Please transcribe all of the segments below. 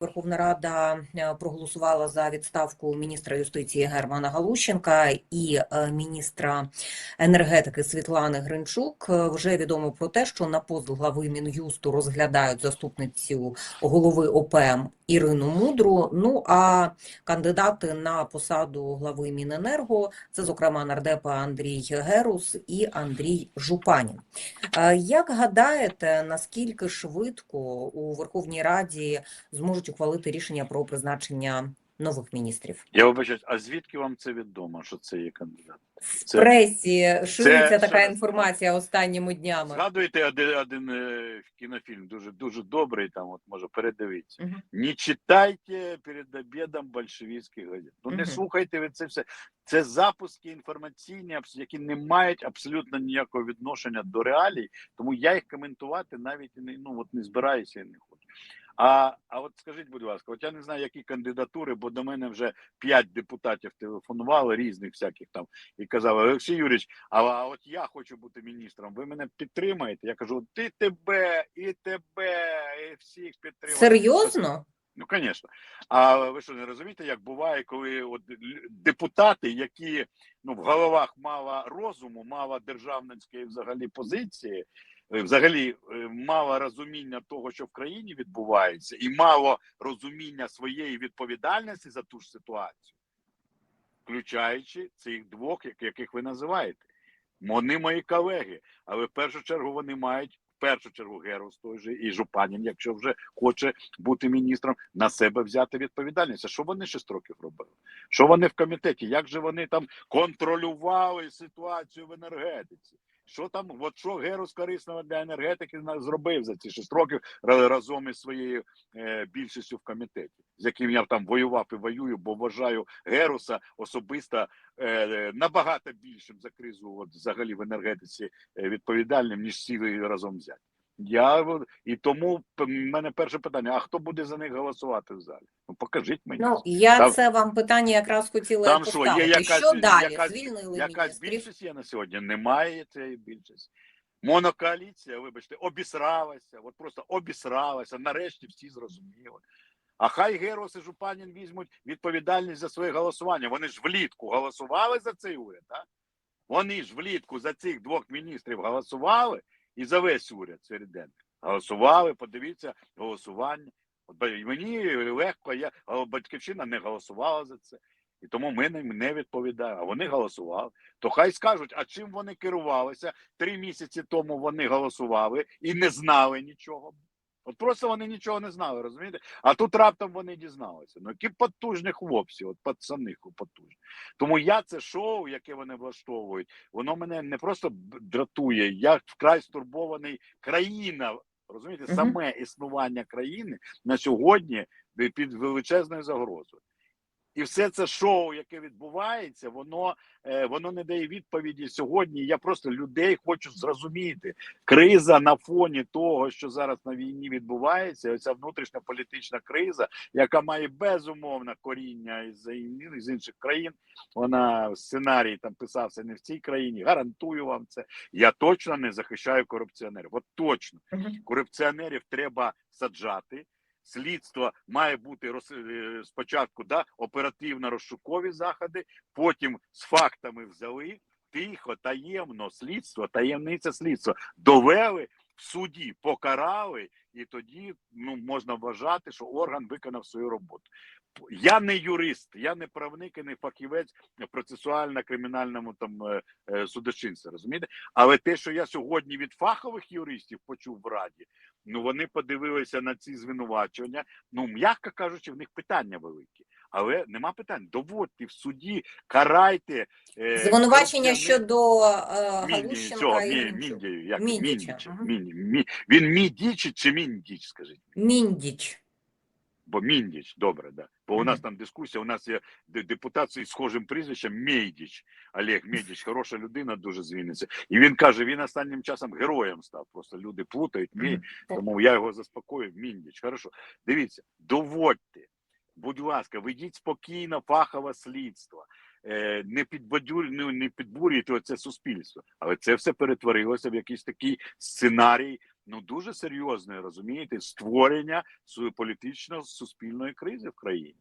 Верховна Рада е, проголосувала за відставку міністра юстиції Германа Галущенка і е, міністра енергетики Світлани Гринчук. Е, Вже відомо про те, що на пост глави Мін'юсту розглядають заступницю голови ОПМ Ірину Мудру. Ну а кандидати на посаду глави Міненерго це, зокрема, нардепа Андрій Герус і Андрій Жупанін. Як гадаєте, наскільки швидко у Верховній Раді зможуть ухвалити рішення про призначення нових міністрів? Я вибачаюсь, а звідки вам це відомо, що це є кандидат? В пресі шириться це- така інформація останніми днями. Згадуєте один, один е, кінофільм, дуже дуже добрий, там от може передивіться. Мгм. Не читайте перед обідом большевістських газет. Ну не слухайте ви це все. Це запуски інформаційні, які не мають абсолютно ніякого відношення до реалій, тому я їх коментувати навіть не ну от не збираюся і не хочу. А, а от скажіть, будь ласка, от я не знаю, які кандидатури, бо до мене вже п'ять депутатів телефонували різних всяких там і казали, Олексій Юрійович, а, а от я хочу бути міністром. Ви мене підтримаєте? Я кажу, ти тебе, і тебе, і всіх підтримуєте. Серйозно? Ну, звісно. А ви що не розумієте, як буває, коли от депутати, які ну в головах мало розуму, мало державницької взагалі позиції, е, взагалі е, мало розуміння того, що в країні відбувається, і мало розуміння своєї відповідальності за ту ж ситуацію, включаючи цих двох, яких ви називаєте. Вони мої колеги, але в першу чергу вони мають першу чергу Герус той же і Жупанін, якщо вже хоче бути міністром, на себе взяти відповідальність. А що вони шість років робили? Що вони в комітеті? Як же вони там контролювали ситуацію в енергетиці? Що там, от що Герус корисного для енергетики зробив за ці шість років разом із своєю е, більшістю в комітеті, з яким я там воював і воюю, бо вважаю Геруса особисто е, набагато більшим за кризу, от взагалі в енергетиці е, відповідальним, ніж всі разом взяті. Я і тому в мене перше питання: а хто буде за них голосувати в залі? Ну покажіть мені. Ну я Там- це вам питання якраз хотіла Там що, є якась- що далі? якась- Звільнили Якась більшість є на сьогодні? Немає цієї більшості. Монокоаліція, вибачте, обісралася, от просто обісралася. Нарешті всі зрозуміли. А хай Герос і Жупанін візьмуть відповідальність за своє голосування. Вони ж влітку голосували за цей уряд, так? Вони ж влітку за цих двох міністрів голосували і за весь уряд середини. Голосували, подивіться, голосування. Мені легко, я батьківщина не голосувала за це. І тому ми не відповідаємо. А вони голосували. То хай скажуть, а чим вони керувалися? Три місяці тому вони голосували і не знали нічого. От просто вони нічого не знали, розумієте? А тут раптом вони дізналися. Ну які потужні хлопці, от пацани потужні. Тому я це шоу, яке вони влаштовують, воно мене не просто дратує. Я вкрай стурбований країна. Розумієте, саме існування країни на сьогодні під величезною загрозою. І все це шоу, яке відбувається, воно е, воно не дає відповіді сьогодні. Я просто людей хочу зрозуміти. Криза на фоні того, що зараз на війні відбувається, оця внутрішня політична криза, яка має безумовно коріння із, із інших країн. Вона сценарій там писався не в цій країні. Гарантую вам це. Я точно не захищаю корупціонерів. От точно корупціонерів треба саджати. Слідство має бути роз, е, спочатку да, оперативно-розшукові заходи, потім з фактами взяли тихо, таємно слідство, таємниця слідства довели в суді, покарали, і тоді ну можна вважати, що орган виконав свою роботу. Я не юрист, я не правник і не фахівець процесуально-кримінальному там е, е, судочинстві, розумієте? Але те, що я сьогодні від фахових юристів почув в раді, ну вони подивилися на ці звинувачення. Ну, м'яко кажучи, в них питання великі. Але нема питань. Доводьте в суді, карайте Звинувачення щодо е, Галущенка він Мідіч чи Міндіч, скажіть? Міндіч. Бо Міндіч, добре, да. Бо у нас там дискусія, у нас є де- депутат зі схожим прізвищем Мейдіч. Олег Мейдіч, хороша людина, дуже звіниться. І він каже, він останнім часом героєм став. Просто люди плутають. Мій, тому я його заспокоїв. Міндіч. Хорошо. Дивіться, доводьте. Будь ласка, ведіть спокійно фахове слідство. Е, не підбадюр, ну, не підбурюйте оце суспільство. Але це все перетворилося в якийсь такий сценарій ну дуже серйозне, розумієте, створення своєї політично суспільної кризи в країні.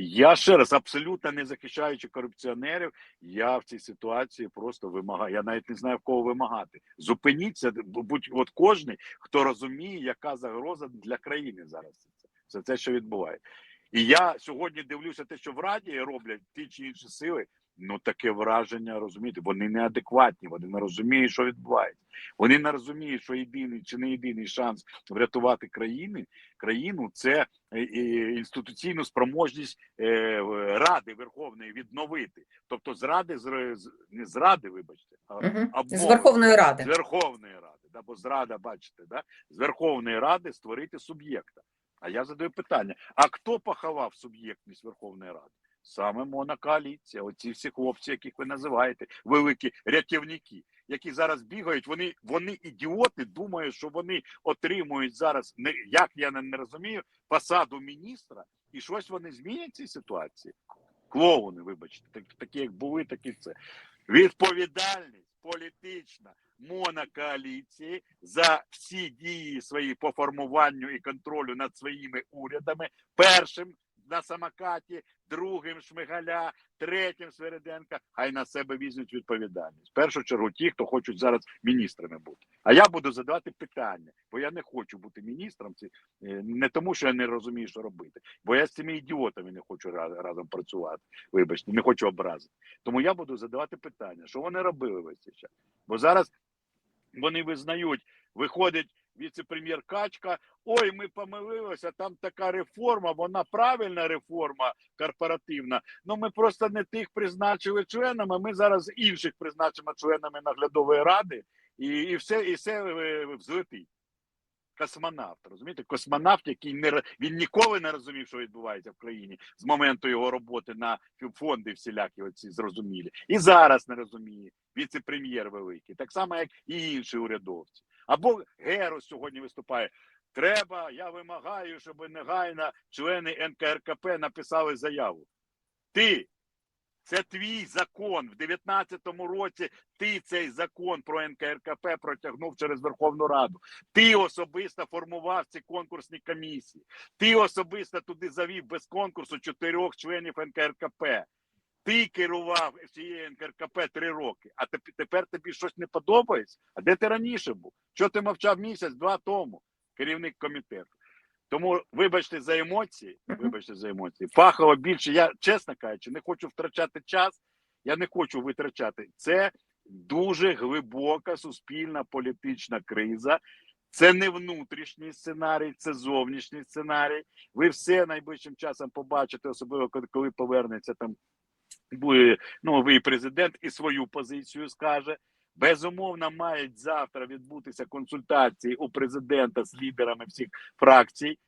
Я ще раз абсолютно не захищаючи корупціонерів, я в цій ситуації просто вимагаю. Я навіть не знаю в кого вимагати. Зупиніться, будь от кожний, хто розуміє, яка загроза для країни зараз. Це все що відбувається. І я сьогодні дивлюся, те, що в Раді роблять ті чи інші сили. Ну таке враження, розумієте, вони неадекватні, вони не розуміють, що відбувається. Вони не розуміють, що єдиний чи не єдиний шанс врятувати країни, країну це е, е, інституційну спроможність е, Ради Верховної відновити. Тобто зради з не зради, вибачте, а. З Верховної Ради. з Верховної Ради, да, бо зрада, бачите, да? з Верховної Ради створити суб'єкта. А я задаю питання: а хто поховав суб'єктність Верховної Ради? Саме монокоаліція, оці всі хлопці, яких ви називаєте, великі рятівники, які зараз бігають, вони вони ідіоти, думають, що вони отримують зараз, як я не, розумію, посаду міністра, і щось вони змінять цій ситуації. Клоуни, вибачте, так, такі як були, так і це. Відповідальність політична монокоаліції за всі дії свої по формуванню і контролю над своїми урядами. Першим на самокаті, другим Шмигаля, третім Свериденка. Хай на себе візьмуть відповідальність. В першу чергу, ті, хто хочуть зараз міністрами бути. А я буду задавати питання, бо я не хочу бути міністром. Е, не тому, що я не розумію, що робити, бо я з цими ідіотами не хочу разом працювати. Вибачте, не хочу образити. Тому я буду задавати питання, що вони робили весь час. Бо зараз вони визнають, виходить віце-прем'єр Качка. Ой, ми помилилися. Там така реформа, вона правильна реформа корпоративна. Ну ми просто не тих призначили членами. Ми зараз інших призначимо членами наглядової ради, і, і все, і все е, взлетить. Космонавт, розумієте, космонавт, який не він ніколи не розумів, що відбувається в країні з моменту його роботи на фонди всілякі оці зрозумілі, і зараз не розуміє віце-прем'єр великий, так само як і інші урядовці. Або Герос сьогодні виступає. Треба, я вимагаю, щоб негайно члени НКРКП написали заяву. Ти це твій закон в 19-му році. Ти цей закон про НКРКП протягнув через Верховну Раду. Ти особисто формував ці конкурсні комісії. Ти особисто туди завів без конкурсу чотирьох членів НКРКП. Ти керував цією НКРКП три роки, а тепер тобі щось не подобається. А де ти раніше був? Що ти мовчав місяць-два тому, керівник комітету? Тому вибачте за емоції. Вибачте за емоції. Фахово більше. Я чесно кажучи, не хочу втрачати час. Я не хочу витрачати. Це дуже глибока суспільна політична криза. Це не внутрішній сценарій, це зовнішній сценарій. Ви все найближчим часом побачите, особливо коли- повернеться там новий президент і свою позицію скаже. Безумовно, мають завтра відбутися консультації у президента з лідерами всіх фракцій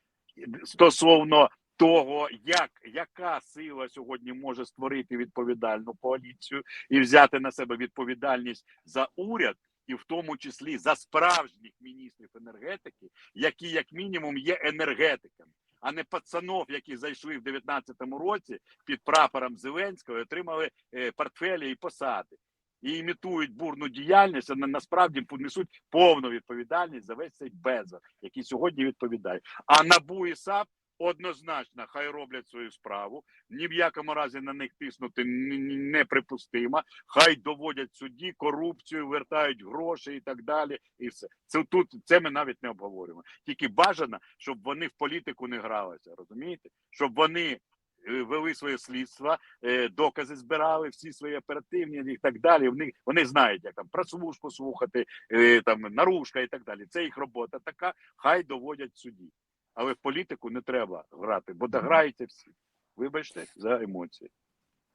стосовно того, як яка сила сьогодні може створити відповідальну коаліцію і взяти на себе відповідальність за уряд, і в тому числі за справжніх міністрів енергетики, які як мінімум є енергетиками, а не пацанов, які зайшли в 19-му році під прапором Зеленського і отримали е, портфелі і посади. І імітують бурну діяльність, а насправді понесуть повну відповідальність за весь цей безлад, який сьогодні відповідає. А НАБУ і САП однозначно хай роблять свою справу. Ні в якому разі на них тиснути неприпустимо. Хай доводять судді корупцію, вертають гроші і так далі. І все це тут це ми навіть не обговорюємо. Тільки бажано, щоб вони в політику не гралися. Розумієте, щоб вони. е, Вели своє слідство, е, докази збирали, всі свої оперативні і так далі. Вони вони знають, як там про службу слухати, е, там наружка і так далі. Це їх робота така. Хай доводять суді. Але в політику не треба грати, бо дограються всі. Вибачте за емоції.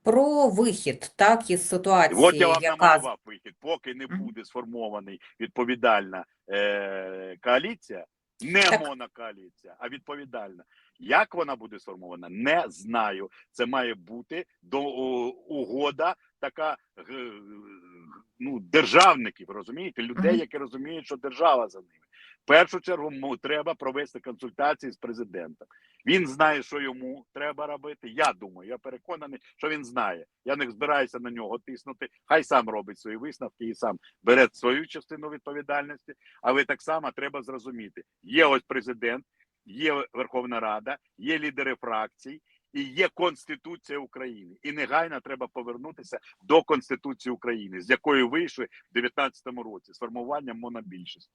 Про вихід, так, із ситуації, От я вам яка намалював вихід. Поки не буде сформований відповідальна е- коаліція, не Так. монокоаліція, а відповідальна. Як вона буде сформована, не знаю. Це має бути до угода, така ну державників, розумієте, людей, які розуміють, що держава за ними. Першу чергу му треба провести консультації з президентом. Він знає, що йому треба робити. Я думаю, я переконаний, що він знає. Я не збираюся на нього тиснути. Хай сам робить свої висновки і сам бере свою частину відповідальності. Але так само треба зрозуміти: є ось президент, є Верховна Рада, є лідери фракцій. І є Конституція України, і негайно треба повернутися до Конституції України, з якої вийшли в 19-му році з формуванням монобільшості.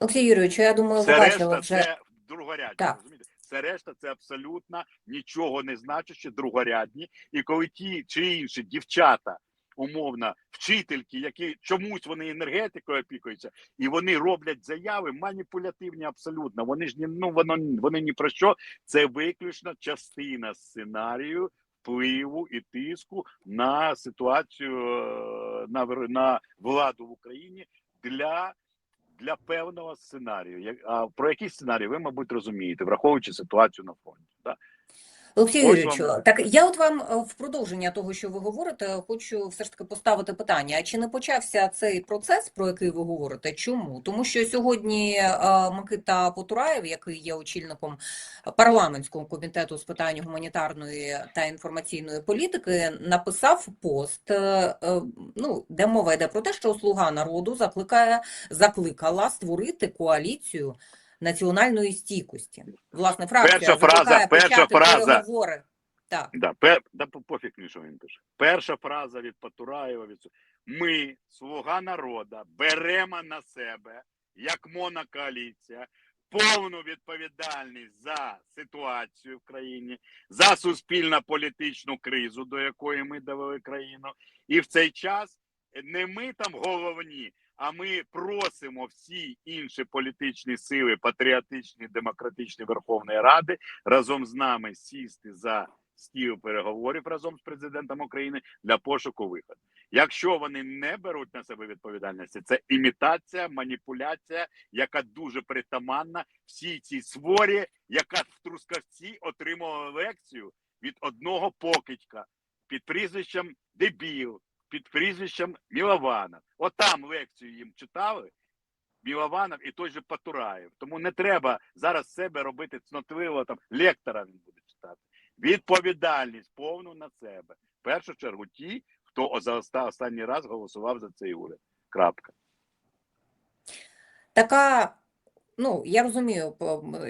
Олексій Юрійович, я думаю, ви бачили вже це другорядні. Так. Розумієте? Все решта це абсолютно нічого не значуще, другорядні. І коли ті чи інші дівчата, умовно, вчительки, які чомусь вони енергетикою опікуються, і вони роблять заяви маніпулятивні абсолютно. Вони ж ні, ну воно вони ні про що. Це виключно частина сценарію впливу і тиску на ситуацію е, на, на владу в Україні для для певного сценарію. А про який сценарій ви, мабуть, розумієте, враховуючи ситуацію на фронті. Так? Олексій Юрійовичу, так я от вам е, в продовження того, що ви говорите, хочу все ж таки поставити питання: а чи не почався цей процес, про який ви говорите? Чому? Тому що сьогодні е, Микита Потураєв, який є очільником парламентського комітету з питань гуманітарної та інформаційної політики, написав пост, е, ну, де мова йде про те, що Слуга народу закликає закликала створити коаліцію національної стійкості. Власне, фракція Перша фраза, перша фраза. переговори. Так, Да, пер, да пофіг мені, що він пише. Перша фраза від Патураєва від ми, слуга народу, беремо на себе як монокоаліція повну відповідальність за ситуацію в країні, за суспільно-політичну кризу, до якої ми довели країну. І в цей час не ми там головні, а ми просимо всі інші політичні сили, патріотичні, демократичні Верховної Ради разом з нами сісти за стіл переговорів разом з президентом України для пошуку виходу. Якщо вони не беруть на себе відповідальності, це імітація, маніпуляція, яка дуже притаманна всій цій сворі, яка в Трускавці отримала лекцію від одного покидька під прізвищем Дебіл, під прізвищем Мілованов. От там лекцію їм читали. Мілованов і той же Патураєв. Тому не треба зараз себе робити цнотливо, там лектора він буде читати. Відповідальність повну на себе. В першу чергу ті, хто за останній раз голосував за цей уряд. Крапка. така, ну, я розумію,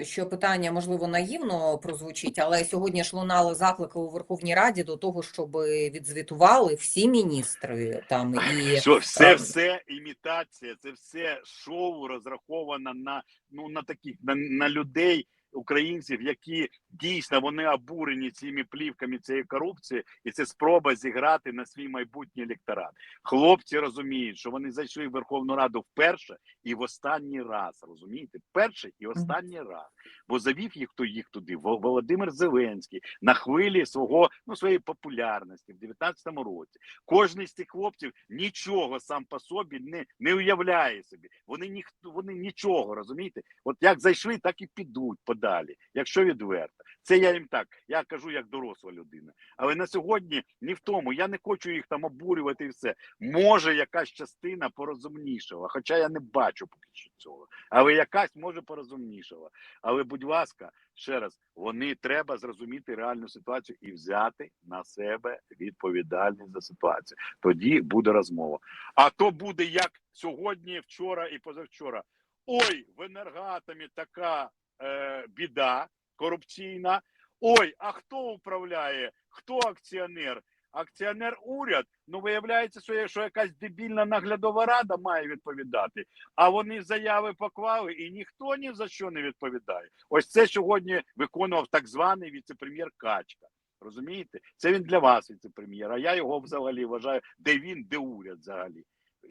що питання, можливо, наївно прозвучить, але сьогодні ж лунали заклики у Верховній Раді до того, щоб відзвітували всі міністри там і Все, все, а- все імітація, це все шоу розраховано на ну на таких на, на людей. Українців, які дійсно вони обурені цими плівками цієї корупції, і це спроба зіграти на свій майбутній електорат. Хлопці розуміють, що вони зайшли в Верховну Раду вперше і в останній раз. Розумієте, перший і останній раз. Бо завів їх хто їх туди. Володимир Зеленський на хвилі свого ну своєї популярності в 19-му році. Кожний з цих хлопців нічого сам по собі не, не уявляє собі. Вони ніхто вони нічого розумієте. От як зайшли, так і підуть подалі, якщо відверто. Це я їм так. Я кажу як доросла людина. Але на сьогодні ні в тому. Я не хочу їх там обурювати і все. Може, якась частина порозумнішала, хоча я не бачу поки що цього. Але якась може порозумнішала. Але, будь ласка, ще раз, вони треба зрозуміти реальну ситуацію і взяти на себе відповідальність за ситуацію. Тоді буде розмова. А то буде як сьогодні, вчора і позавчора. Ой, в енергатомі така е, біда корупційна. Ой, а хто управляє? Хто акціонер? Акціонер уряд. Ну виявляється, що, є- що якась дебільна наглядова рада має відповідати. А вони заяви поклали, і ніхто ні за що не відповідає. Ось це сьогодні виконував так званий віце-прем'єр Качка. Розумієте? Це він для вас віце-прем'єр. А я його взагалі вважаю, де він, де уряд взагалі.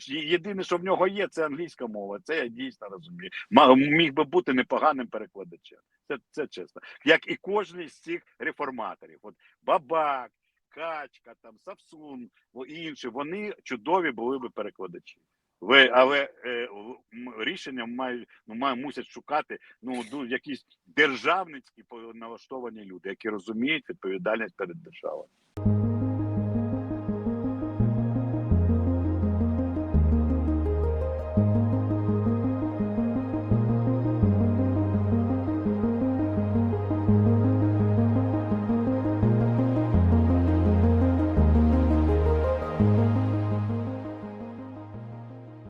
Єдине, що в нього є, це англійська мова. Це я дійсно розумію. Міг би бути непоганим перекладачем. Це, це чесно. Як і кожен з цих реформаторів. От Бабак, Качка, там Сапсун, о, інші, вони чудові були би перекладачі. Ви, але е, рішення мають ну, має, мусять шукати ну якісь державницькі налаштовані люди, які розуміють відповідальність перед державою.